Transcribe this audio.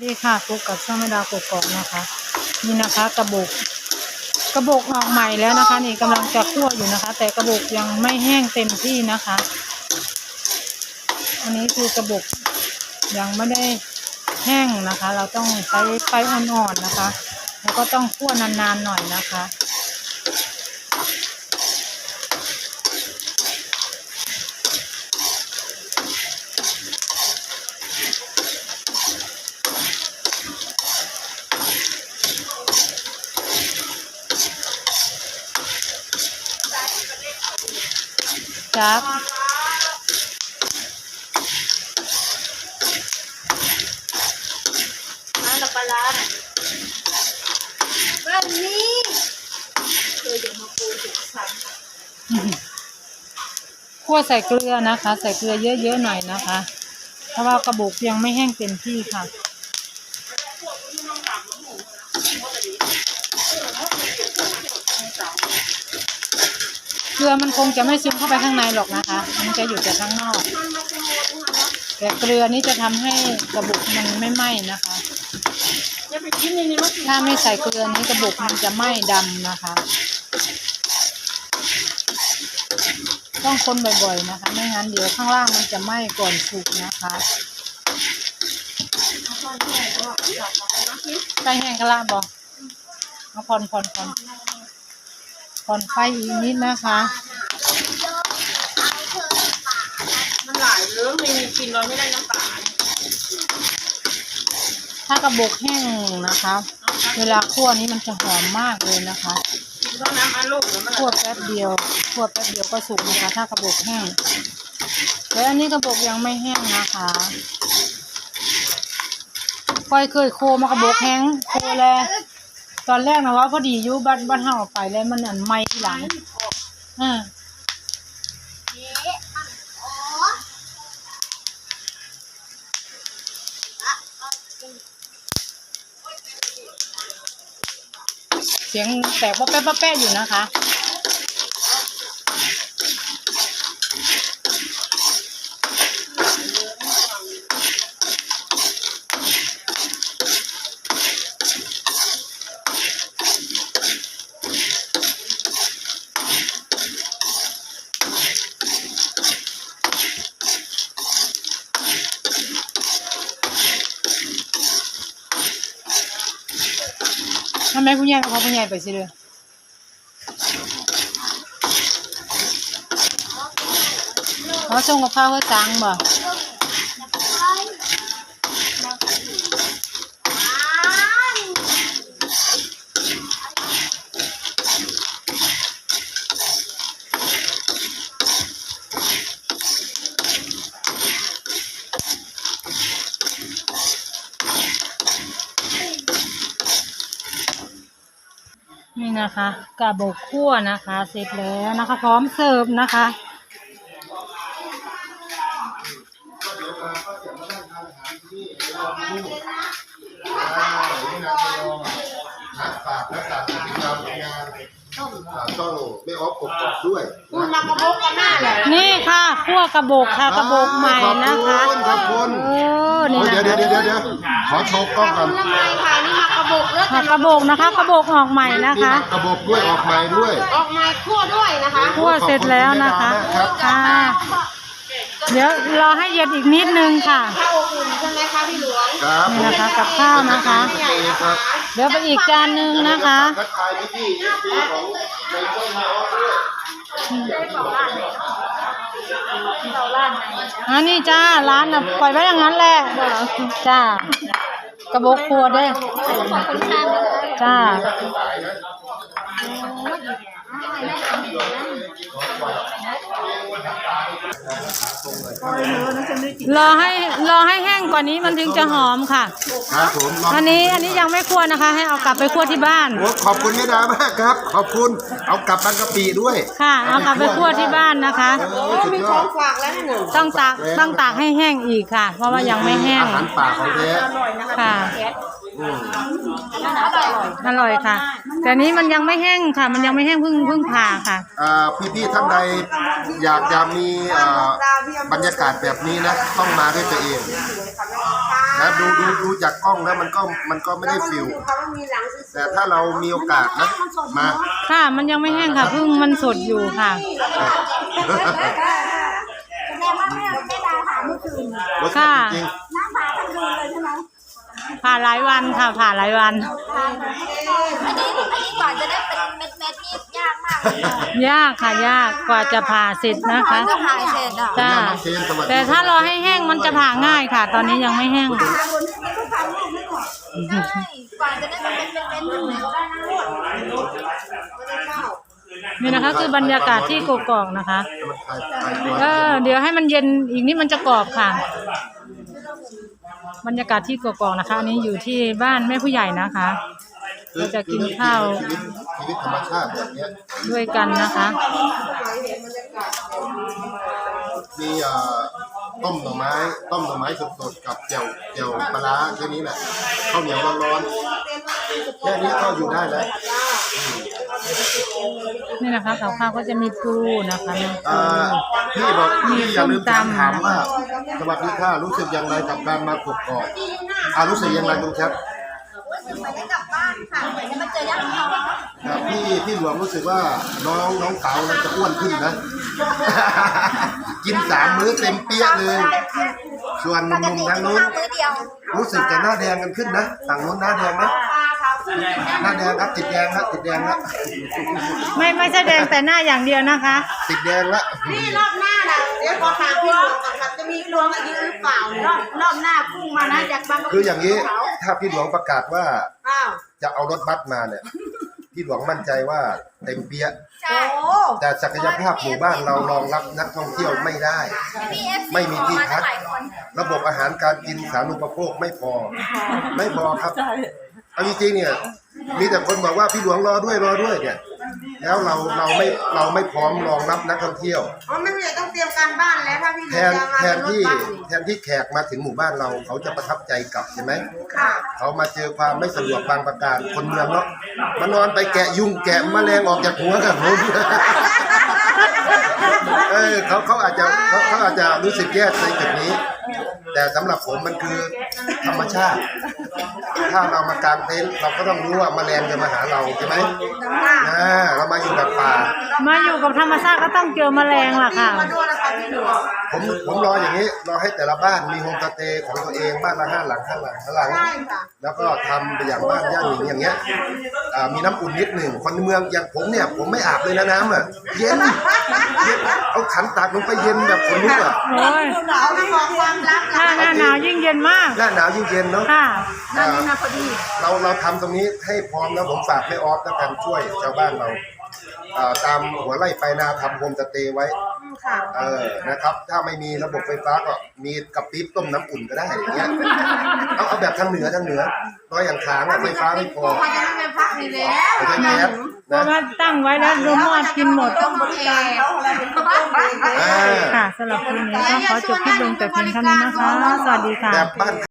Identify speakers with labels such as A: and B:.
A: ดีค่ะพบกับช่องแม่ดาวกกอกนะคะ นี่นะคะกระบอกกระบอกออกใหม่แล้วนะคะ นี่กำลังจะคั่วอยู่นะคะ แต่กระบอกยังไม่แห้งเต็มที่นะคะ อันนี้คือกระบอกยังไม่ได้แห้งนะคะ เราต้องใช้ไฟอ่อนๆนะคะ แล้วก็ต้องคั่วนานๆหน่อยนะคะ จับ
B: น้ำปลาร้าบ้านนี้เคยจะมาปูถึงสัน
A: คั่วใส่เกลือนะคะ ใส่เกลือเยอะๆหน่อยนะคะ เพราะว่ากระบอกยังไม่แห้งเต็มที่ค่ะ ลือมันคงจะไม่ซึมเข้าไปข้างในหรอกนะคะ มันจะอยู่แต่ข้างนอก แต่เกลือนี้จะทำให้กระบอกมันไม่ไหม้นะคะ ถ้าไม่ใส่เกลือนี้กระบอกมันจะไหม้ดำนะคะ ต้องคนบ่อยๆนะคะ ไม่งั้นเดี๋ยวข้างล่างมันจะไหม้ก่อนสุกนะคะใส่แห้งกะลาบอเอาผ่อนผ่อนผ่อน ผ่อนไฟอีกนิดนะคะ
B: มันหลายเรื่องไม่มีกินเราไม่ได้น้ำปลา
A: ถ้ากระบอกแห้งนะคะ เวลาคั่วนี้มันจะหอมมากเลยนะคะ
B: กินก็น้ำอันลูกหรือมัน
A: คั่วแป๊บเดียวคั่วแป๊บเดียวก็สุกนะคะ ถ้ากระบอกแห้งแล้วอันนี้กระบอกยังไม่แห้งนะคะก้อยเคยโคมากระบอกแห้งโคแล้ว ตอนแรกนะว่าพอดีอยู่บ้านบ้านเฮาไปแล้วมันอันไม้ทีหลังอ่าเสียงแตกว่าแป๊ะแป๊ะอยู่นะคะ ทำไมคุณยายกับพ่อคุณยายไปสิเลยเขาส่งกับข้าวให้จังบ่ นี่นะคะกาโบกคั่วนะคะ เสร็จแล้วนะคะ พร้อมเสิร์ฟนะคะ
C: นักฝากและฝากติดตามงานช่องไม่ออฟกบกด้วย
B: คุณมากระบอกกันหน้าเลย
A: นี่ค่ะคั่วกระบกค่ะกระโบกใหม่นะคะ
C: ขอบคุณ
A: เออ
C: โอ้ย
A: นะ
C: เดี๋ยวเดี๋ยวเดี๋ยวเดี๋ยวขอโชว์กล้องก่อน
B: ยังไงค่ะนี่มากระบอกแล้ว
A: ค่ะกระโบกนะคะ กระโบกออกใหม่นะคะ
C: กระบอกด้วยออกใหม่ด้วย
B: ออกมาคั่วด้วยนะคะ
A: คั่วเสร็จแล้วนะคะค่ะเดี๋ยวรอให้เย็นอีกนิดนึงค่ะ
B: ข้าวอุ่นใช่ไหมคะพี่หลวง
C: ครับ
A: นี่นะคะกับข้าวนะคะ
C: โอเคครับ
A: เดี๋ยวไปอีกจานหนึ่งนะคะ
C: ทักทายพี่พี่ๆพี่ของในช่องไม่ออฟด้วย
A: อันนี้จ้าร้านน่ะปล่อยไว้อย่างนั้นแหละจ้า กระโบกครัวเด้อจ้า รอให้รอให้แห้งกว่านี้มันถึงจะหอมค่ะ
C: ครับผมลอง
A: อันนี้อันนี้ยังไม่คั่วนะคะ ให้เอากลับไปคั่วที่บ้าน
C: โอ้ขอบคุณแม่ดามากครับ ขอบคุณ เอากลับบางกะปิด้วย
A: ค่ะ เอากลับไปคั่วที่บ้านนะคะ
C: โอ้สุดยอด
B: ฝากแล้วหนึ่ง
A: ต้องตากต้องตากให้แห้งอีกค่ะ เพราะว่ายังไม่แห้ง
C: อาหารป่าของแท้
A: ค่ะ
C: อืม
A: อร่อยค่ะ แต่นี้มันยังไม่แห้งค่ะ มันยังไม่แห้งเพิ่งเพิ่งผ่าค่ะ
C: อ่าพี่ๆท่านใดอยากจะมีอ่าบรรยากาศแบบนี้นะต้องมาด้วยตัวเองนะดูดูดูจากกล้องแล้วมันก็มันก็ไม่ได้ฟิล
B: เขามีหลังซื้อ
C: แต่ถ้าเรามีโอกาสนะมา
A: ค่ะ มันยังไม่แห้งค่ะเพิ่งมันสดอยู่ค่ะ
D: แสดงว่าแม่แม่ดาผ่าเมื่อคืน
A: ผ่าหลายวันค่ะผ่าหลายวัน
D: ผ่าอันนี้อันนี้กว่าจะได้เป็นเม็ดเม็ดๆนี่ยากมากเลยค่ะ
A: ยากค่ะยากกว่าจะผ่าเสร็จนะคะ
D: ก็ผ่าเสร็จอะ
A: จ้า
C: น้องเชนสวัสดี
A: แต่ถ้ารอให้แห้งมันจะผ่าง่ายค่ะ ตอนนี้ยังไม่แห้ง
D: ผ่าบนนี้ก็ผ่าลูกไม่ก่อนใช่กว่าจะได้เป็นเม็ดเม็ดๆถึงไหนก็ได้นะ
A: นี่นะคะคือบรรยากาศที่กกอกนะคะ
C: มันคลายคลายตัว
A: เออเดี๋ยวให้มันเย็นอีกนิดมันจะกรอบค่ะ บรรยากาศที่กกอกนะคะอันนี้อยู่ที่บ้านแม่ผู้ใหญ่นะคะ เราจะกินข้าว
C: ชีวิตชีวิตธรรมชาติแบบเนี้ย
A: ด้วยกันนะคะ
C: มีเอ่อต้มหน่อไม้ต้มหน่อไม้สดๆกับเจียวเจียวปลาร้าแค่นี้แหละข้าวเหนียวร้อนๆแค่นี้ก็อยู่ได้แล้ว
A: นี่นะคะกับข้าวก็จะมีปูนะคะมี
C: เอ่
A: ปู
C: อพี่บอก
A: มี
C: พี่อย่าลืม
A: ส้มตำ
C: ถามว่าสวัสดีค่ะรู้สึกอย่างไรกับการมากกอกอ่ารู้สึกอย่างไรคุณแคท
D: เหมือนจะกลับบ้านค่ะเหมือนจะมาเจอญาติพี่น้อง
C: ครับพี่พี่หลวงรู้สึกว่าน้องน้องสาวเราจะอ้วนขึ้นนะ กินสามมื้อเต็มเปี้ยเลย ส่วนห
D: ปก
C: นุ่ม
D: ติ
C: ๆทาง
D: กิน
C: นู้น
D: ข้าวมื้อเดียว
C: รู้สึกจะหน้าแดงกันขึ้นนะฝั่งนู้นหน้าแดงนะ หน้าแดงครับติดแดงครับติดแดงแล้ว
A: ไม่ไม่ใช่แดงแต่หน้าอย่างเดียวนะคะ
C: ติดแดงแล้ว
B: นี่รอบหน้าน่ะเดี๋ยวขอถามพี่หลวงก่อนครับจะมีหลวงอายุหรือเปล่ารอบรอบหน้าพุ่งมานะจากบางกะปิ
C: คืออย่างนี้ ถ้าพี่หลวงประกาศว่า
B: อ้าว
C: จะเอารถบัสมาเนี่ยพี่หลวงมั่นใจว่าเต็มเปี้ย
D: ใช่
B: โอ้
C: แต่ศักยภาพหมู่บ้านเรารองรับนักท่องเที่ยวไม่ได้
D: พี่เอฟ
C: ไม่มีที่พัก
D: หลายคน
C: ระบบอาหารการกินสาธารณูปโภคไม่พอ ไม่พอครับ เอาจริงๆเนี่ย มีแต่คนบอกว่าพี่หลวงรอด้วยรอด้วยเนี่ย แล้วเราเราไม่เราไม่พร้อมรองรับนักท่องเที่ยว
B: อ๋อไม่ใช่ต้องเตรียมการบ้านแล้วถ้าพี่หล
C: แท
B: วง
C: น
B: จะมา
C: แท
B: เป็นนรถ
C: ที่
B: บัสนี่
C: แทนที่แขกมาถึงหมู่บ้านเราเขาจะประทับใจกลับใช่ไหม
B: ค่ะ
C: เขามาเจอความไม่สะดวกบางประการคนเมืองเนาะมานอนไปแกะยุงแกะแมลงออกจากหัวกับผม เออเขาเขาอาจจะเขาเขาอาจจะรู้สึกแย่ในจุดนี้ แต่สำหรับผมมันคือธรรมชาติ ถ้าเรามากางเต็นท์เราก็ต้องรู้ว่าแมลงจะมาหาเราใช่ไหมอ่าเรามาอยู่แบบป่า
A: มาอยู่กับธรรมชาติก็ต้องเจอแมลงล่ะค่ะ
B: มาดูนะคะพี่หลวง
C: ผมผมรออย่างนี้รอให้แต่ละบ้านมีโฮมสเตย์ของตัวเองบ้านละห้าหลังห้าหลังห้าหลัง
B: ใช่ค่ะ
C: แล้วก็ทำไปอย่างบ้านย่างหญิงอย่างเงี้ยอ่ามีน้ำอุ่นนิดหนึ่งคนเมืองอย่างผมเนี่ยผมไม่อาบเลยนะน้ำอะเย็นเย็นเอาขันตักลงไปเย็นแบบขนลุกอะ
A: โอ้ย
B: หนาวไม่บอกความลับ
A: ถ้าหน้าหนาวยิ่งเย็นมาก
C: หน้าหนาวยิ่งเย็นเนาะ
A: ค่ะ
C: อ่า
B: นะพอดี
C: เราเราทำตรงนี้ให้พร้อมแล้วผมฝากแม่ออฟแล้วกันช่วยชาวบ้านเราอ่าตามหัวไร่ไปนาทำโฮมสเตย์ไว้
B: ค่ะ
C: เออ นะครับ ถ้าไม่มีระบบไฟฟ้าก็มีกระปิ๊บต้มน้ำอุ่นก็ได้อย่างเงี้ย เอาเอาแบบทางเหนือทางเหนือร้อยอย่างค้างอะไฟฟ้าไม่พอ
B: พอจะไม่ไปพักนี่แล้ว
C: ไม่ใช่แก๊ส
A: เพราะ
C: นะ
A: ว่าตั้งไว้แล้วรมอดกินหมด
B: ต้องบริการเขาอะไรเป็นต้นเอง
C: อ่า
A: ค่ะสำหรับคลิปนี้ก็ขอจบคลิปลงแต่เพียงเท่านี้นะคะ สวัสดีค่ะ
C: แบบบ้าน